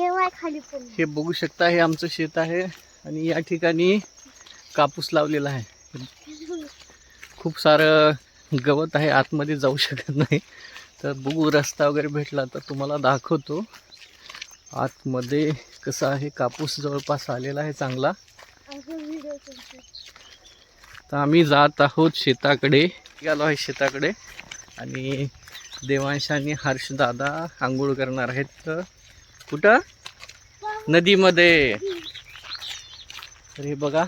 केव्हा खाली पण? हे बघू शकता हे आमचं शेत आहे आणि या ठिकाणी कापूस लावलेला आहे. खूप सारं गवत आहे आतमध्ये जाऊ शकत नाही. तर बघू रस्ता वगैरे भेटला तर तुम्हाला दाखवतो. आतमध्ये कसं आहे कापूस जवळपास आलेला आहे चांगला. तर आम्ही जात आहोत शेताकडे. गेलो आहे शेताकडे. आणि देवांश आणि हर्षदादा आंघोळ करणार आहेत. तर कुठं? नदीमध्ये. तर हे बघा.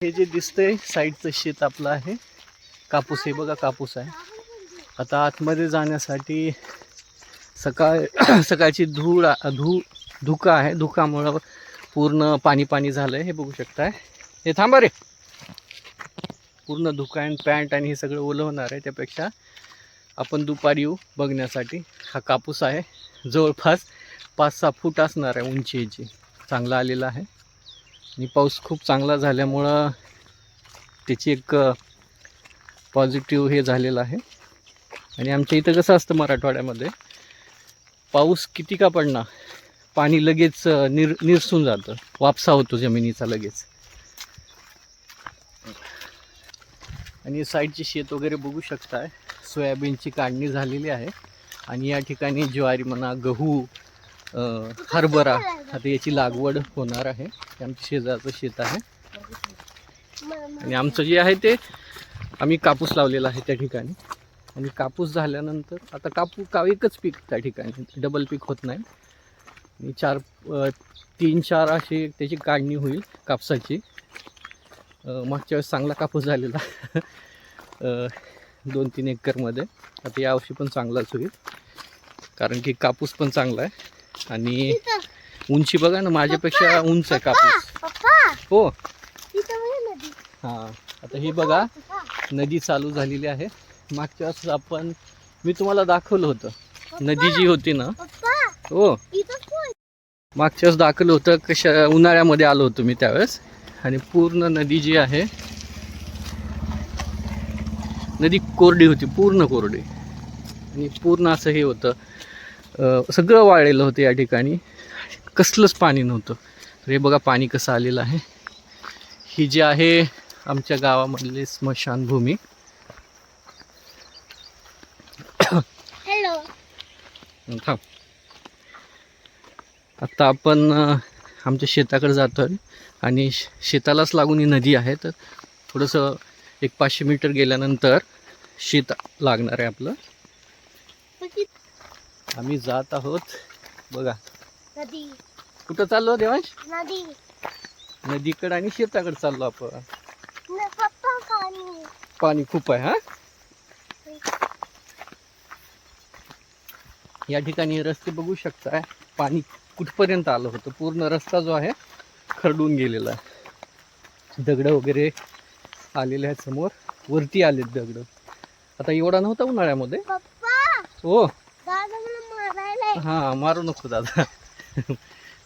हे जे दिसतंय साईडचं शेत आपलं आहे. कापूस हे बघा कापूस आहे. आता आतमध्ये जाण्यासाठी सकाळ सकाळची धूळ धू धुका आहे. धुकामुळं पूर्ण पाणी पाणी झालं आहे हे बघू शकताय. हे थांबा रे. पूर्ण धुका आणि पॅन्ट आणि हे सगळं ओलं होणार आहे त्यापेक्षा आपण दुपारी येऊ बघण्यासाठी. हा कापूस आहे. जवळपास पाच सहा फूट असणार आहे उंची याची चांगला आलेला आहे. आणि पाऊस खूप चांगला झाल्यामुळं त्याची एक पॉझिटिव्ह हे झालेलं आहे. आणि आमच्या इथं कसं असतं मराठवाड्यामध्ये पाऊस किती का पडणार पाणी लगेच निर निरसून जातं. वापसा होतो जमिनीचा लगेच. आणि साईडची शेत वगैरे बघू शकताय. सोयाबीनची काढणी झालेली आहे. आणि या ठिकाणी ज्वारी म्हणा गहू हरभरा. आता याची लागवड होणार आहे. आमचं आमच्या शेजारचं शेत आहे. आणि आमचं जे आहे ते आम्ही कापूस लावलेला आहे त्या ठिकाणी. आणि कापूस झाल्यानंतर आता कापू का एकच पीक त्या ठिकाणी. डबल पीक होत नाही. आणि चार तीन चार अशी त्याची काढणी होईल कापसाची. मागच्या वेळेस चांगला कापूस झालेला. दोन तीन एकरमध्ये. आता यावर्षी पण चांगलाच होईल. कारण की कापूस पण चांगला आहे. आणि उंची बघा ना माझ्यापेक्षा उंच आहे कापूस. हो. हां. आता ही बघा नदी चालू झालेली आहे. मागच्या वेळेस आपण मी तुम्हाला दाखवलं होतं. नदी जी होती ना. हो. मागच्या वेळेस दाखवलं होतं कशा उन्हाळ्यामध्ये आलो होतो मी त्यावेळेस. आणि पूर्ण नदी जी आहे नदी कोरडी होती पूर्ण कोरडी. आणि पूर्ण असं हे होतं. सगळं वाळलेलं होतं या ठिकाणी. कसलंच पाणी नव्हतं. तर हे बघा पाणी कसं आलेलं आहे. ही जी आहे आमच्या गावामधली स्मशानभूमी. हॅलो. थांब आत्ता आपण आमच्या शेताकडे जातो आहे आणि शेतालाच लागून ही नदी आहे. तर थोडंसं एक पाचशे मीटर गेल्यानंतर शेत लागणार आहे आपलं. आम्ही जात आहोत. बघा. नदी. कुठं चाललो देवांश? नदी. नदीकडे आणि शेताकडे चाललो आपण. पप्पा पाणी. पाणी खूप आहे हा? या ठिकाणी रस्ते बघू शकताय. पाणी कुठपर्यंत आलं होतं? पूर्ण रस्ता जो आहे खरडून गेलेला आहे. दगडं वगैरे आलेले आहेत समोर. वरती आलेत दगडं. आता एवढा नव्हता उन्हाळ्यामध्ये? हो. हा मारू नको दादा.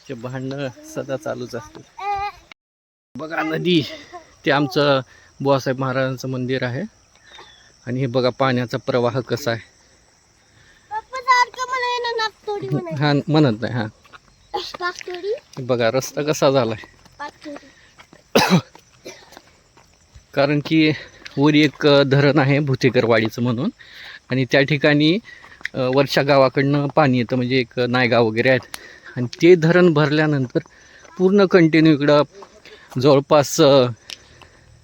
ते भांडणं सदा चालूच असते बघा नदी ते आमचं बुवासाहेब महाराजांचं मंदिर आहे. आणि हे बघा पाण्याचा प्रवाह कसा आहे. हा म्हणत नाही हा. बघा रस्ता कसा झालाय. कारण की वर एक धरण आहे भुतेकरवाडीचं म्हणून. आणि त्या ठिकाणी वरच्या गावाकडनं पाणी येतं म्हणजे एक नायगाव वगैरे आहेत. आणि ते धरण भरल्यानंतर पूर्ण कंटिन्यू इकडं जवळपास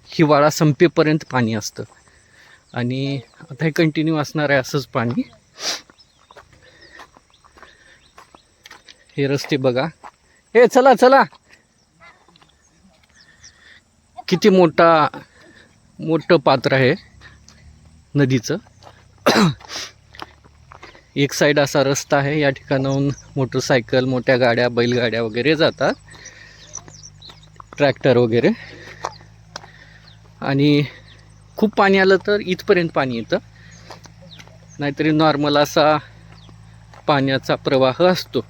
हिवाळा संपेपर्यंत पाणी असतं. आणि आता हे कंटिन्यू असणार आहे असंच पाणी. हे रस्ते बघा. हे चला चला. किती मोठा मोठं पात्र आहे नदीचं. एक साईड असा रस्ता आहे या ठिकाणाहून मोटरसायकल मोठ्या गाड्या बैलगाड्या वगैरे जातात. ट्रॅक्टर वगैरे. आणि खूप पाणी आलं तर इथपर्यंत पाणी येतं. नाहीतरी नॉर्मल असा पाण्याचा प्रवाह असतो.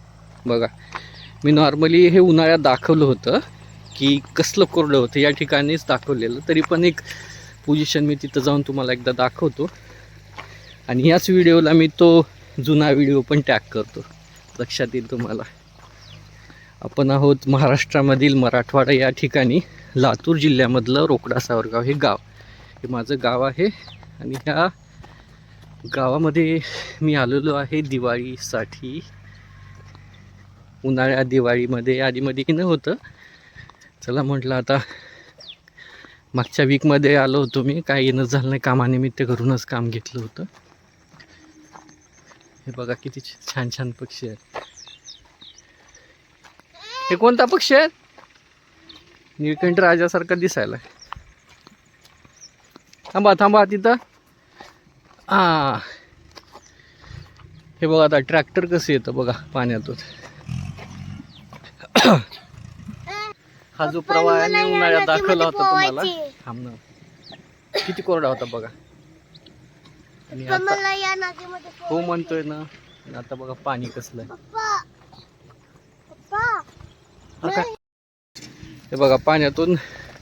बघा मी नॉर्मली हे उन्हाळ्यात दाखवलं होतं की कसलं कोरडं होतं. या ठिकाणीच दाखवलेलं. तरी पण एक पोझिशन मी तिथं जाऊन तुम्हाला एकदा दाखवतो. आणि याच व्हिडिओला मी तो जुना व्हिडिओ पण टॅग करतो. लक्षात येईल तुम्हाला. आपण आहोत महाराष्ट्रामधील मराठवाडा या ठिकाणी. लातूर जिल्ह्यामधलं रोकडा सावरगाव हे गाव. हे माझं गाव आहे आणि ह्या गावामध्ये मी आलेलो आहे दिवाळीसाठी. उन्हाळ्यात दिवाळीमध्ये आधीमध्ये न होतं. चला म्हटलं आता मागच्या वीकमध्ये आलो होतो मी. काय येणं झालं नाही. कामानिमित्त घरूनच काम घेतलं होतं. हे बघा किती छान छान पक्षी आहेत. हे कोणता पक्षी आहे निळकंठ राजासारखा दिसायला. थांबा थांबा तिथं. हा हे बघा आता ट्रॅक्टर कसं येतं बघा पाण्यातून. हा जो प्रवाह उन्हाळ्यात दाखवला होता तुम्हाला. थांब ना. किती कोरडा होता बघा. आणि आता या हो. म्हणतोय ना. आणि आता बघा पाणी पप्पा पप्पा. हा? हे बघा पाण्यातून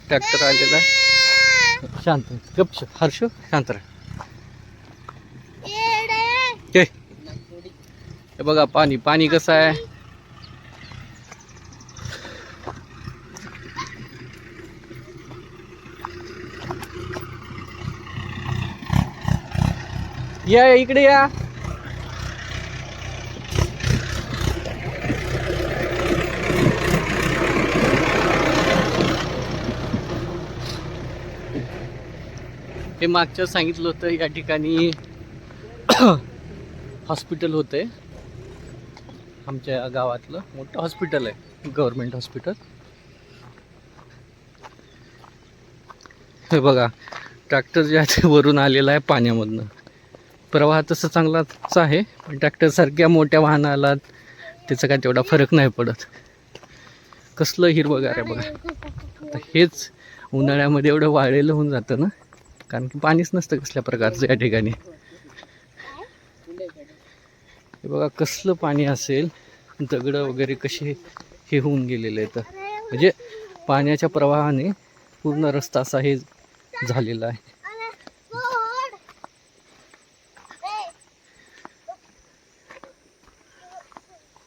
ट्रॅक्टर आलेला आहे. शांत गपश हर्ष शांत राहा. हे. हे बघा पाणी पाणी कसं आहे? या इकडे या. हे मागच्या सांगितलं होतं या ठिकाणी हॉस्पिटल होतं आहे आमच्या गावातलं मोठं हॉस्पिटल आहे गव्हर्मेंट हॉस्पिटल हे बघा ट्रॅक्टर जे आहे ते वरून आलेलं आहे पाण्यामधनं. प्रवाह तसं चांगलाच आहे पण ट्रॅक्टरसारख्या मोठ्या वाहनाला त्याचा काय तेवढा फरक नाही पडत. कसलं हिरवंगार आहे बघा. आता हेच उन्हाळ्यामध्ये एवढं वाळलेलं होऊन जातं ना कारण की पाणीच नसतं कसल्या प्रकारचं या ठिकाणी. हे बघा कसलं पाणी असेल दगडं वगैरे कसे हे होऊन गेलेले आहेत. म्हणजे पाण्याच्या प्रवाहाने पूर्ण रस्ता असा हे झालेला आहे.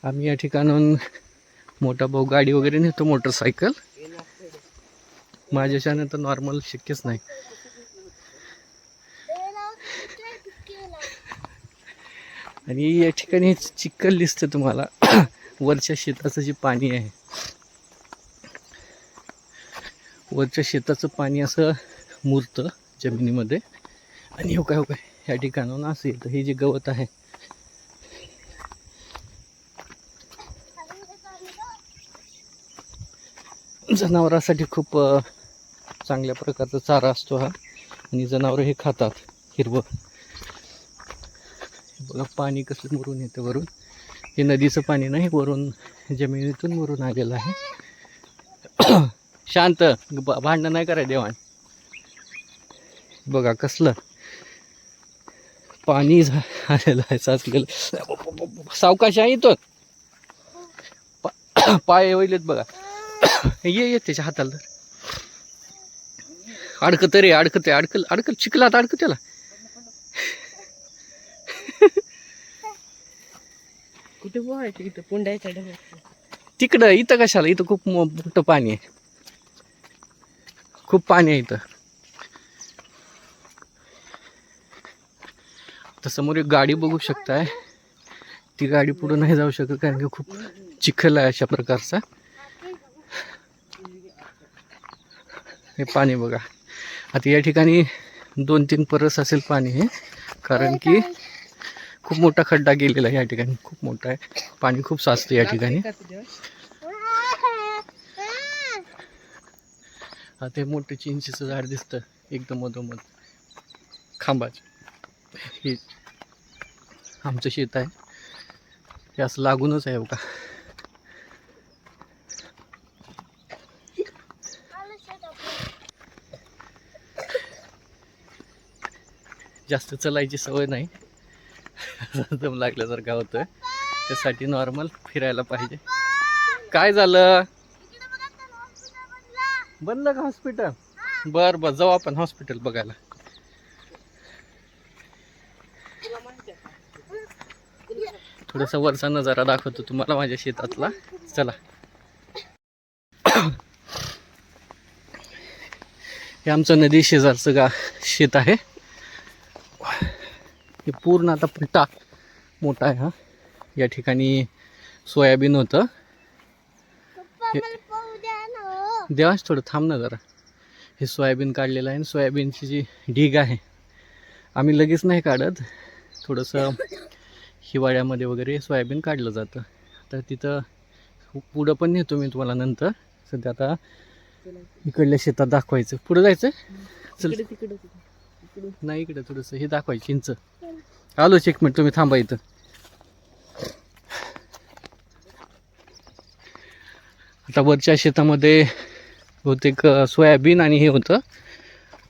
आम्ही या ठिकाणाहून मोठा भाऊ गाडी वगैरे नेतो मोटरसायकल. माझ्याच्याने तर नॉर्मल शक्यच नाही. आणि या ठिकाणी चिखल दिसतं तुम्हाला. वरच्या शेताचं जे पाणी आहे. वरच्या शेताचं पाणी असं मुरतं जमिनीमध्ये. आणि हो काय हो काय? या ठिकाणाहून असं येतं. हे जे गवत आहे जनावरांसाठी खूप चांगल्या प्रकारचा चारा असतो हा. आणि जनावरं हे खातात हिरवं. बघा पाणी कसं मरून येतं वरून. हे नदीचं पाणी नाही वरून जमिनीतून मरून आलेलं आहे. शांत भांडणं भांडण नाही कराय देवाण. बघा कसलं. पाणी झा- आलेलं आहे साचलेलं. सावकाश आहे तो पा- पाय वळलेत बघा. ये ये त्याच्या हाताला. अडकत रे अडकत अडकल अडकल चिखलात अडकत त्याला. कुठे पोहायचं इथं? पुंडायच्या डब्यात तिकडं इथं कशाला? इथं खूप मोठं पाणी आहे. खूप पाणी आहे इथं. तर समोर एक गाडी बघू शकताय. ती गाडी पुढे नाही जाऊ शकत कारण की खूप चिखल आहे अशा प्रकारचा. हे पाणी बघा. आता या ठिकाणी दोन तीन परस असेल पाणी हे. कारण की खूप मोठा खड्डा गेलेला आहे या ठिकाणी. खूप मोठा आहे. पाणी खूप साचतं या ठिकाणी. आता हे मोठं चिंचेचं झाड दिसतं. एकदम मधोमध. खांबाचं. हे आमचं शेत आहे. हे असं लागूनच आहे बघा. जास्त चलायची सवय नाही. दम लागल्यासारखा होतोय. त्यासाठी नॉर्मल फिरायला पाहिजे. काय झालं? बनलं का हॉस्पिटल बर बर जाऊ आपण हॉस्पिटल बघायला. थोडंसं वरचा नजारा दाखवतो तुम्हाला माझ्या शेतातला. चला. हे आमचं नदी शेजारचं गा शेत आहे. हे पूर्ण आता पट्टा मोठा आहे हा. या ठिकाणी सोयाबीन होतं. ना हो. देवाच थोडं थांब ना जरा. हे सोयाबीन काढलेलं आहे आणि सोयाबीनची जी ढीग आहे आम्ही लगेच नाही काढत. थोडंसं हिवाळ्यामध्ये वगैरे सोयाबीन काढलं जातं. तर तिथं पुढं पण नेतो मी तुम्हाला नंतर. सध्या आता इकडल्या शेतात दाखवायचं. पुढं जायचं? चल. तिकडे. नाही इकडं थोडंसं हे दाखवाय चिंच आलो एक मिनिट तुम्ही थांबा इथं. आता वरच्या शेतामध्ये बहुतेक सोयाबीन आणि हे होतं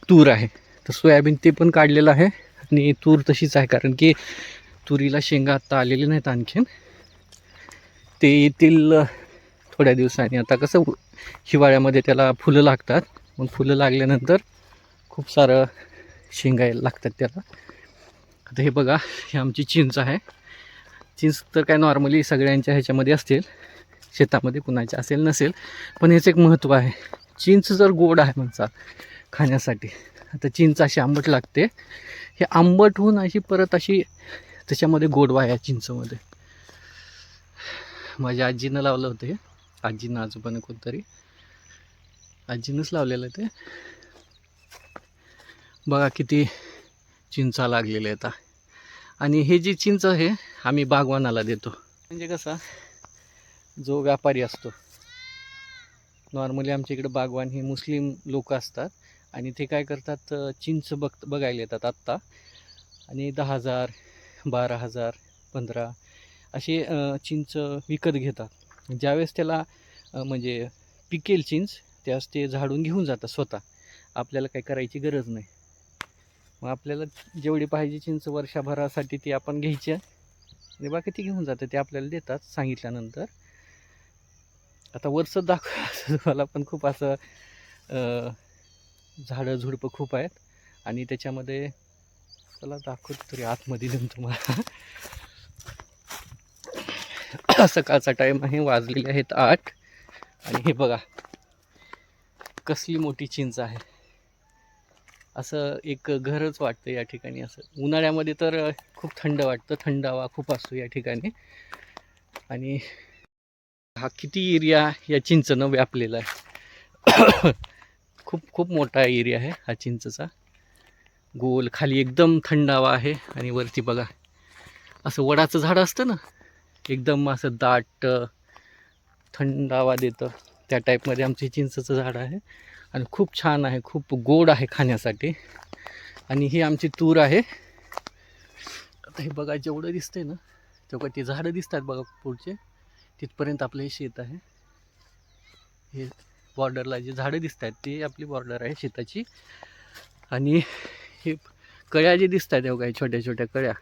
तूर आहे. तर सोयाबीन ते पण काढलेलं आहे आणि तूर तशीच आहे कारण की तुरीला शेंगा आत्ता आलेले नाहीत आणखीन. ते येतील थोड्या दिवसांनी. आता कसं हिवाळ्यामध्ये त्याला फुलं लागतात. मग फुलं लागल्यानंतर खूप सारं शेंगायला लागतात त्याला. आता हे बघा हे आमची चिंच आहे. चिंच तर काय नॉर्मली सगळ्यांच्या ह्याच्यामध्ये असतील. शेतामध्ये कुणाच्या असेल नसेल. पण ह्याचं एक महत्त्व आहे. चिंच जर गोड आहे म्हणसा खाण्यासाठी आता चिंच अशी आंबट लागते. हे आंबट होऊन अशी परत अशी त्याच्यामध्ये गोडवा आहे या चिंचमध्ये. माझ्या आजीनं लावलं होतं हे. आजीनं आजोबानं कोणतरी. आजीनंच लावलेलं ते. बघा किती चिंचा लागलेल्या आहेत. आणि हे जी चिंच आहे आम्ही बागवानाला देतो. म्हणजे कसा जो व्यापारी असतो नॉर्मली आमच्या इकडे बागवान हे मुस्लिम लोक असतात. आणि ते काय करतात चिंच बघ बघायला येतात आत्ता. आणि दहा हजार बारा हजार पंधरा असे चिंच विकत घेतात. ज्यावेळेस त्याला म्हणजे पिकेल चिंच त्यावेळेस ते झाडून घेऊन जातात स्वतः. आपल्याला काही करायची गरज नाही. मग आपल्याला जेवढी पाहिजे चिंच वर्षभरासाठी ती आपण घ्यायची. आहे. आणि बाकी ती घेऊन जाते ते आपल्याला देतात सांगितल्यानंतर. आता वरचं दाखव तुम्हाला पण खूप असं झाडं झुडपं खूप आहेत. आणि त्याच्यामध्ये चला दाखवतो तरी आतमध्ये देऊन तुम्हाला. सकाळचा टाईम आहे वाजलेले आहेत आठ. आणि हे बघा कसली मोठी चिंच आहे. असं एक घरच वाटतं या ठिकाणी असं. उन्हाळ्यामध्ये तर खूप थंड वाटतं. थंड हवा खूप असतो या ठिकाणी. आणि हा किती एरिया या चिंचनं व्यापलेला आहे. खूप खूप मोठा एरिया आहे हा चिंचचा. गोल खाली एकदम थंड हवा आहे आणि वरती बघा असं वडाचं झाड असतं ना एकदम असं दाट थंड हवा देतं. त्या टाईपमध्ये आमची चिंचचं झाड आहे. आणि खूप छान आहे खूप गोड आहे खाण्यासाठी. आणि ही आमची तूर आहे. आता हे बघा जेवढं दिसतंय ना तेव्हा ते झाडं दिसतात बघा पुढचे. तिथपर्यंत आपलं हे शेत आहे. हे बॉर्डरला जे झाडं दिसत आहेत ते आपली बॉर्डर आहे शेताची. आणि हे कळ्या जे दिसत आहेत काही छोट्या छोट्या कळ्या.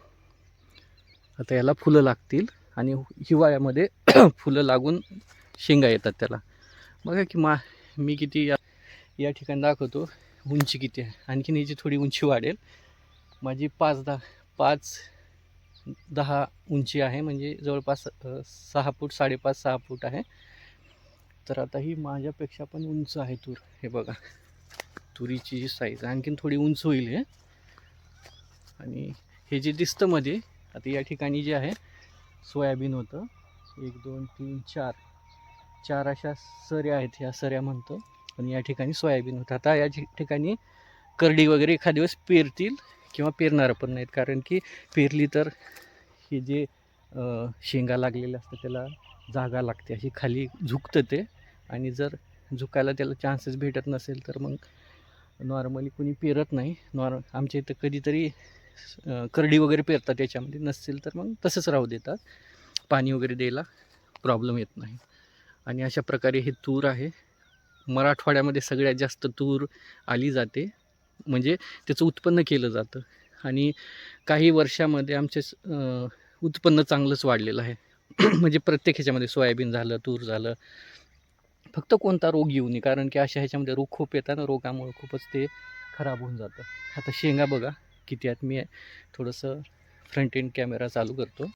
आता याला फुलं लागतील. आणि हिवाळ्यामध्ये फुलं लागून शेंगा येतात त्याला. बघा की मा मी किती या ठिकाणी दाखवतो. उंची किती आहे? आणखीन याची थोडी उंची वाढेल. माझी पाच दहा पाच दहा उंची आहे. म्हणजे जवळपास सहा फूट साडेपाच सहा फूट आहे. तर आता ही माझ्यापेक्षा पण उंच आहे तूर. हे बघा. तुरीची जी साईज आणखीन थोडी उंच होईल हे. आणि हे जे दिसतं मध्ये आता या ठिकाणी जे आहे सोयाबीन होतं. एक दोन तीन चार. चार अशा सऱ्या आहेत ह्या सऱ्या म्हणतो. पण या ठिकाणी सोयाबीन होतं. आता या ठिकाणी करडी वगैरे एखाद दिवस पेरतील किंवा पेरणारं पण नाहीत. कारण की पेरली तर हे जे शेंगा लागलेले असतात त्याला जागा लागते. अशी खाली झुकतं ते. आणि जर झुकायला त्याला चान्सेस भेटत नसेल तर मग नॉर्मली कुणी पेरत नाही. नॉर्म आमच्या इथं कधीतरी करडी वगैरे पेरतात त्याच्यामध्ये. नसेल तर मग तसंच राहू देतात. पाणी वगैरे द्यायला प्रॉब्लेम येत नाही. आणि अशा प्रकारे हे तूर आहे. मराठवाड्यामध्ये सगळ्यात जास्त तूर आली जाते. म्हणजे त्याचं उत्पन्न केलं जातं. आणि काही वर्षामध्ये आमचे उत्पन्न चांगलंच वाढलेलं आहे. म्हणजे प्रत्येक ह्याच्यामध्ये सोयाबीन झालं तूर झालं. फक्त कोणता रोग येऊ नये कारण की अशा ह्याच्यामध्ये रोग खूप येतात. ना रोगामुळे खूपच ते खराब होऊन जातं. आता शेंगा बघा किती आहेत. मी थोडंसं फ्रंट एंड कॅमेरा चालू करतो.